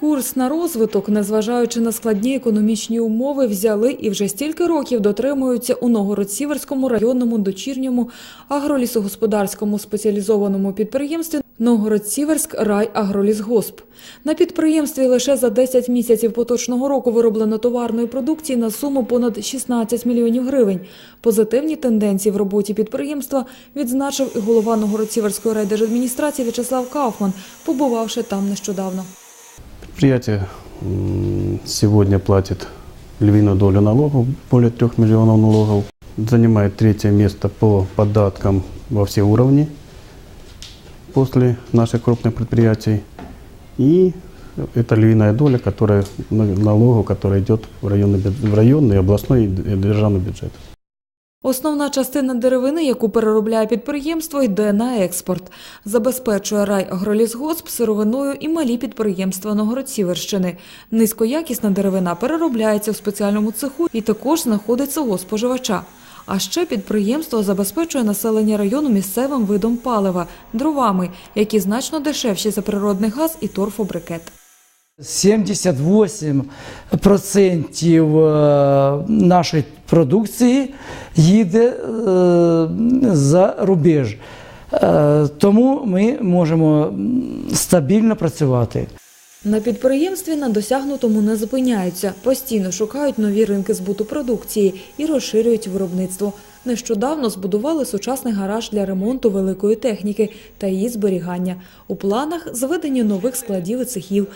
Курс на розвиток, незважаючи на складні економічні умови, взяли і вже стільки років дотримуються у Новгород-Сіверському районному дочірньому агролісогосподарському спеціалізованому підприємстві Новгород-Сіверськ райагролісгосп. На підприємстві лише за 10 місяців поточного року вироблено товарної продукції на суму понад 16 мільйонів гривень. Позитивні тенденції в роботі підприємства відзначив і голова Новгород-Сіверської райдержадміністрації В'ячеслав Кауфман, побувавши там нещодавно. Предприятие сегодня платит львиную долю налогов, более 3 миллионов налогов. Занимает третье место по податкам во все уровни после наших крупных предприятий. И это львиная доля, которая, налогов, которая идет в районный, в районный, областной и державный бюджет. Основна частина деревини, яку переробляє підприємство, йде на експорт. Забезпечує райагролісгосп сировиною і малі підприємства Новгород-Сіверщини. Низькоякісна деревина переробляється в спеціальному цеху і також знаходить свого споживача. А ще підприємство забезпечує населення району місцевим видом палива – дровами, які значно дешевші за природний газ і торфобрикет. 78% е, нашої продукції їде е, за рубеж. Е, Тому ми можемо стабільно працювати. На підприємстві на досягнутому не зупиняються, постійно шукають нові ринки збуту продукції і розширюють виробництво. Нещодавно збудували сучасний гараж для ремонту великої техніки та її зберігання. У планах зведення нових складів і цехів.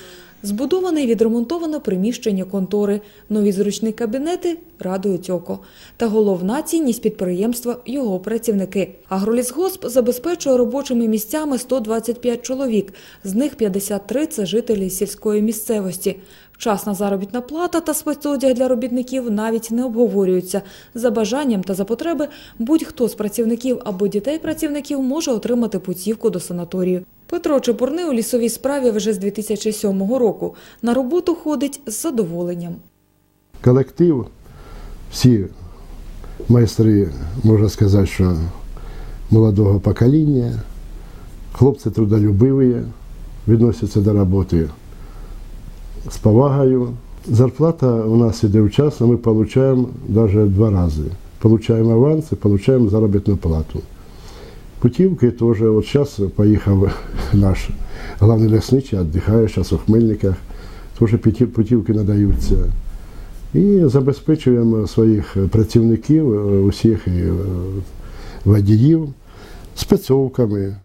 Збудоване і відремонтоване приміщення контори, нові зручні кабінети радують око. Та головна цінність підприємства – його працівники. Агролісгосп забезпечує робочими місцями 125 чоловік, з них 53 – це жителі сільської місцевості. Вчасна заробітна плата та спецодяг для робітників навіть не обговорюються. За бажанням та за потреби будь-хто з працівників або дітей працівників може отримати путівку до санаторію. Петро Чепурний у лісовій справі вже з 2007 року. На роботу ходить з задоволенням. колектив, всі майстри, можна сказати, що молодого покоління, хлопці трудолюбиві, відносяться до роботи з повагою. Зарплата у нас іде вчасно, ми отримуємо навіть два рази. Получаємо аванс і отримуємо заробітну плату. Путівки теж, от зараз поїхав наш главний лісничий, віддихає зараз у Хмельниках, теж путівки надаються. І забезпечуємо своїх працівників, е, усіх е, водіїв спецовками.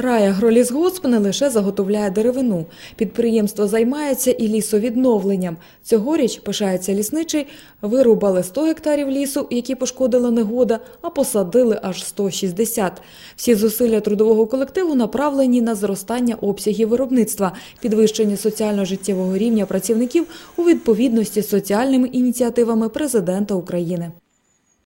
Райагролісгосп не лише заготовляє деревину. Підприємство займається і лісовідновленням. Цьогоріч, пишається лісничий, вирубали 100 гектарів лісу, які пошкодила негода, а посадили аж 160. Всі зусилля трудового колективу направлені на зростання обсягів виробництва, підвищення соціально-життєвого рівня працівників у відповідності з соціальними ініціативами президента України.